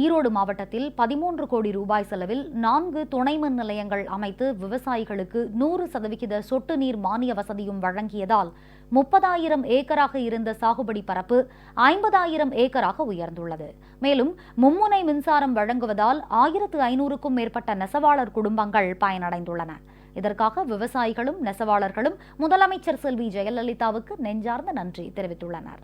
ஈரோடு மாவட்டத்தில் பதிமூன்று கோடி ரூபாய் செலவில் நான்கு துணை மின் நிலையங்கள் அமைத்து விவசாயிகளுக்கு நூறு சதவிகித சொட்டு நீர் மானிய வசதியும் வழங்கியதால் முப்பதாயிரம் ஏக்கராக இருந்த சாகுபடி பரப்பு ஐம்பதாயிரம் ஏக்கராக உயர்ந்துள்ளது. மேலும் மும்முனை மின்சாரம் வழங்குவதால் ஆயிரத்து ஐநூறுக்கும் மேற்பட்ட நெசவாளர் குடும்பங்கள் பயனடைந்துள்ளன. இதற்காக விவசாயிகளும் நெசவாளர்களும் முதலமைச்சர் செல்வி ஜெயலலிதாவுக்கு நெஞ்சார்ந்த நன்றி தெரிவித்துள்ளனர்.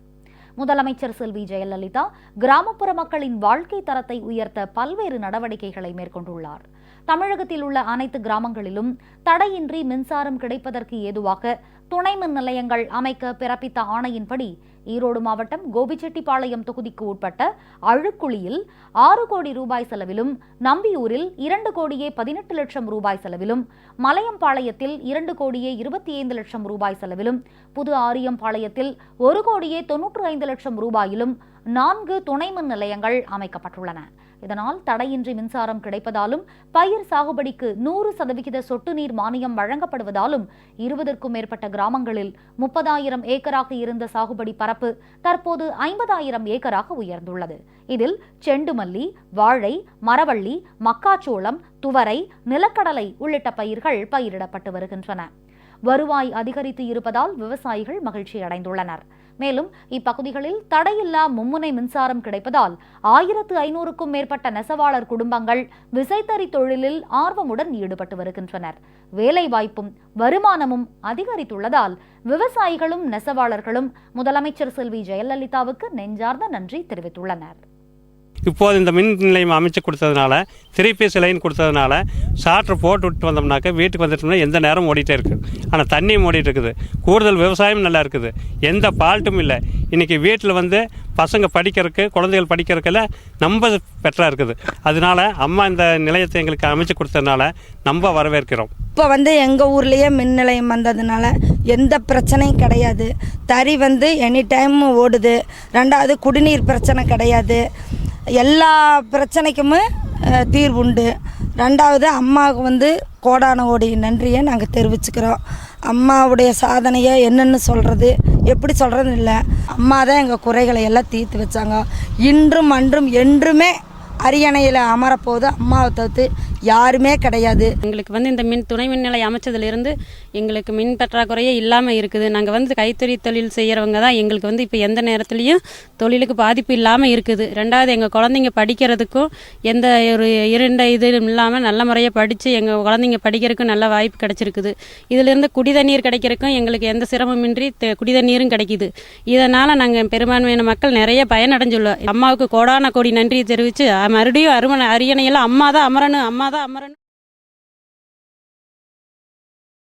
முதலமைச்சர் செல்வி ஜெயலலிதா கிராமப்புற மக்களின் வாழ்க்கை தரத்தை உயர்த்த பல்வேறு நடவடிக்கைகளை மேற்கொண்டுள்ளார். தமிழகத்தில் உள்ள அனைத்து கிராமங்களிலும் தடையின்றி மின்சாரம் கிடைப்பதற்கு ஏதுவாக துணை மின் நிலையங்கள் அமைக்க பிறப்பித்த ஆணையின்படி ஈரோடு மாவட்டம் கோபிச்செட்டிப்பாளையம் தொகுதிக்கு உட்பட்ட அழுக்குழியில் ஆறு கோடி ரூபாய் செலவிலும் நம்பியூரில் இரண்டு கோடியே பதினெட்டு லட்சம் ரூபாய் செலவிலும் மலையம்பாளையத்தில் இரண்டு கோடியே இருபத்தி ஐந்து லட்சம் ரூபாய் செலவிலும் புது ஆரியம்பாளையத்தில் ஒரு கோடியே தொன்னூற்று ஐந்து லட்சம் ரூபாயிலும் நான்கு துணை மின் நிலையங்கள் அமைக்கப்பட்டுள்ளன. இதனால் தடையின்றி மின்சாரம் கிடைப்பதாலும் பயிர் சாகுபடிக்கு நூறு சதவிகித சொட்டு நீர் மானியம் வழங்கப்படுவதாலும் இருபதற்கும் மேற்பட்ட கிராமங்களில் முப்பதாயிரம் ஏக்கராக இருந்த சாகுபடி பரப்பு தற்போது ஐம்பதாயிரம் ஏக்கராக உயர்ந்துள்ளது. இதில் செண்டுமல்லி வாழை மரவள்ளி மக்காச்சோளம் துவரை நிலக்கடலை உள்ளிட்ட பயிர்கள் பயிரிடப்பட்டு வருகின்றன. வருவாய் அதிகரித்து இருப்பதால் விவசாயிகள் மகிழ்ச்சி அடைந்துள்ளனர் மேலும் இப்பகுதிகளில் தடையில்லா மும்முனை மின்சாரம் கிடைப்பதால் ஆயிரத்து ஐநூறுக்கும் மேற்பட்ட நெசவாளர் குடும்பங்கள் விசைத்தறி தொழிலில் ஆர்வமுடன் ஈடுபட்டு வருகின்றனர். வேலைவாய்ப்பும் வருமானமும் அதிகரித்துள்ளதால் விவசாயிகளும் நெசவாளர்களும் முதலமைச்சர் செல்வி ஜெயலலிதாவுக்கு நெஞ்சார்ந்த நன்றி தெரிவித்துள்ளனர். இப்போது இந்த மின் நிலையம் அமைச்சு கொடுத்ததுனால திருப்பி பீஸ் லைன் கொடுத்ததுனால சாட்ரு போட்டு விட்டு வந்தோம்னாக்க வீட்டுக்கு வந்துட்டோம்னா எந்த நேரம் ஓடிட்டே இருக்குது ஆனால் தண்ணியும் ஓடிட்டு இருக்குது. கூடுதல் விவசாயம் நல்லா இருக்குது. எந்த ஃபால்ட்டும் இல்லை. இன்றைக்கி வீட்டில் வந்து பசங்க படிக்கிறதுக்கு குழந்தைகள் படிக்கிறதுக்கெல்லாம் ரொம்ப பெட்டராக இருக்குது. அதனால அம்மா இந்த நிலையத்தை எங்களுக்கு அமைச்சு கொடுத்ததுனால நம்ம வரவேற்கிறோம். இப்போ வந்து எங்கள் ஊர்லேயே மின் நிலையம் வந்ததுனால எந்த பிரச்சனையும் கிடையாது. தறி வந்து எனி டைம் ஓடுது. ரெண்டாவது குடிநீர் பிரச்சனை கிடையாது. எல்லா பிரச்சனைக்குமே தீர்வு தீர்வுண்டு. ரெண்டாவது அம்மாவுக்கு வந்து கோடான கோடி நன்றியை நாங்கள் தெரிவிச்சுக்கிறோம். அம்மாவுடைய சாதனையை என்னென்னு சொல்கிறது எப்படி சொல்கிறது இல்லை. அம்மா தான் எங்கள் குறைகளை எல்லாம் தீர்த்து வச்சாங்க. இன்றும் அன்றும் என்றுமே அரியணையில் அமரப்போது அம்மாவை தவிர்த்து யாருமே கிடையாது. எங்களுக்கு வந்து இந்த மின் துணை மின் நிலையம் அமைச்சதுலேருந்து எங்களுக்கு மின் பற்றாக்குறையே இல்லாமல் இருக்குது. நாங்கள் வந்து கைத்தறி தொழில் செய்கிறவங்க தான். எங்களுக்கு வந்து இப்போ எந்த நேரத்துலையும் தொழிலுக்கு பாதிப்பு இல்லாமல் இருக்குது. ரெண்டாவது எங்கள் குழந்தைங்க படிக்கிறதுக்கும் எந்த ஒரு இரண்ட இது இல்லாமல் நல்ல முறையாக படித்து எங்கள் குழந்தைங்க படிக்கிறதுக்கும் நல்ல வாய்ப்பு கிடைச்சிருக்குது. இதுலேருந்து குடி தண்ணீர் கிடைக்கிறதுக்கும் எங்களுக்கு எந்த சிரமமின்றி குடிதண்ணீரும் குடி தண்ணீரும் இதனால் நாங்கள் பெரும்பான்மையான மக்கள் நிறைய பயனடைஞ்சுள்ளோம். அம்மாவுக்கு கோடான கோடி நன்றி தெரிவித்து மறுபடியும் அருமனை அரியணையில் அம்மா தான் அமரணும் அம்மா தான் அமரணும்